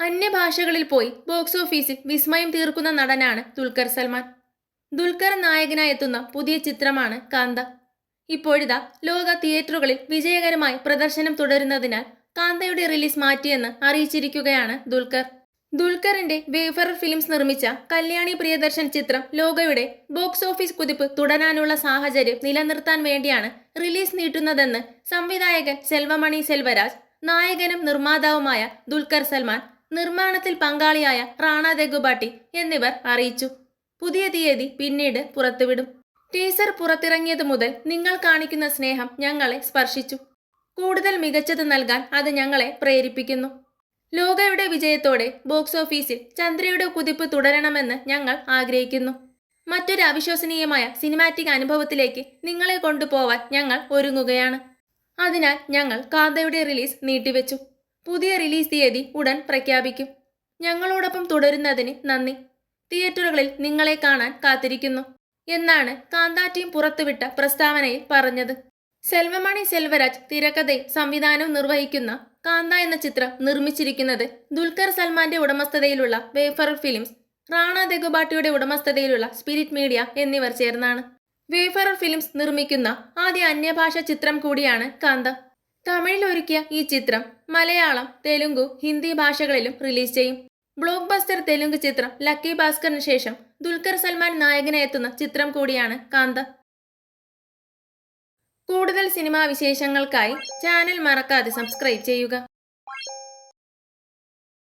അന്യഭാഷകളിൽ പോയി ബോക്സ് ഓഫീസിൽ വിസ്മയം തീർക്കുന്ന നടനാണ് ദുൽഖർ സൽമാൻ. ദുൽഖർ നായകനായി എത്തുന്ന പുതിയ ചിത്രമാണ് കാന്ത. ഇപ്പോഴിതാ ലോക തിയേറ്ററുകളിൽ വിജയകരമായി പ്രദർശനം തുടരുന്നതിനാൽ കാന്തയുടെ റിലീസ് മാറ്റിയെന്ന് അറിയിച്ചിരിക്കുകയാണ് ദുൽഖർ. ദുൽഖറിന്റെ വേഫർ ഫിലിംസ് നിർമ്മിച്ച കല്യാണി പ്രിയദർശൻ ചിത്രം ലോകയുടെ ബോക്സ് ഓഫീസ് കുതിപ്പ് തുടരാനുള്ള സാഹചര്യം നിലനിർത്താൻ വേണ്ടിയാണ് റിലീസ് നീട്ടുന്നതെന്ന് സംവിധായകൻ സെൽവമണി സെൽവരാജ് നായകനും നിർമ്മാതാവുമായ ദുൽഖർ സൽമാൻ നിർമ്മാണത്തിൽ പങ്കാളിയായ റാണ ദഗുബാട്ടി എന്നിവർ അറിയിച്ചു. പുതിയ തീയതി പിന്നീട് പുറത്തുവിടും. ടീസർ പുറത്തിറങ്ങിയത് മുതൽ നിങ്ങൾ കാണിക്കുന്ന സ്നേഹം ഞങ്ങളെ സ്പർശിച്ചു. കൂടുതൽ മികച്ചത് നൽകാൻ അത് ഞങ്ങളെ പ്രേരിപ്പിക്കുന്നു. ലോകയുടെ വിജയത്തോടെ ബോക്സ് ഓഫീസിൽ ചന്ദ്രയുടെ കുതിപ്പ് തുടരണമെന്ന് ഞങ്ങൾ ആഗ്രഹിക്കുന്നു. മറ്റൊരു അവിശ്വസനീയമായ സിനിമാറ്റിക് അനുഭവത്തിലേക്ക് നിങ്ങളെ കൊണ്ടുപോവാൻ ഞങ്ങൾ ഒരുങ്ങുകയാണ്. അതിനാൽ ഞങ്ങൾ കാന്തയുടെ റിലീസ് നീട്ടിവെച്ചു. പുതിയ റിലീസ് തീയതി ഉടൻ പ്രഖ്യാപിക്കും. ഞങ്ങളോടൊപ്പം തുടരുന്നതിന് നന്ദി. തിയേറ്ററുകളിൽ നിങ്ങളെ കാണാൻ കാത്തിരിക്കുന്നു. എന്നാണ് കാന്താ ടീം പുറത്തുവിട്ട പ്രസ്താവനയിൽ പറഞ്ഞത്. സെൽവമണി സെൽവരാജ് തിരക്കഥയും സംവിധാനവും നിർവഹിക്കുന്ന കാന്ത എന്ന ചിത്രം നിർമ്മിച്ചിരിക്കുന്നത് ദുൽഖർ സൽമാന്റെ ഉടമസ്ഥതയിലുള്ള വേഫർ ഫിലിംസ് റാണ ദഗുബാട്ടിയുടെ ഉടമസ്ഥതയിലുള്ള സ്പിരിറ്റ് മീഡിയ എന്നിവർ ചേർന്നാണ്. വേഫർ ഫിലിംസ് നിർമ്മിക്കുന്ന ആദ്യ അന്യഭാഷ ചിത്രം കൂടിയാണ് കാന്ത. തമിഴിൽ ഒരുക്കിയ ഈ ചിത്രം മലയാളം തെലുങ്കു ഹിന്ദി ഭാഷകളിലും റിലീസ് ചെയ്യും. ബ്ലോക്ക് ബസ്റ്റർ തെലുങ്ക് ചിത്രം ലക്കി ഭാസ്കറിന് ശേഷം ദുൽഖർ സൽമാൻ നായകനെത്തുന്ന ചിത്രം കൂടിയാണ് കാന്ത. കൂടുതൽ സിനിമാ വിശേഷങ്ങൾക്കായി ചാനൽ മറക്കാതെ സബ്സ്ക്രൈബ് ചെയ്യുക.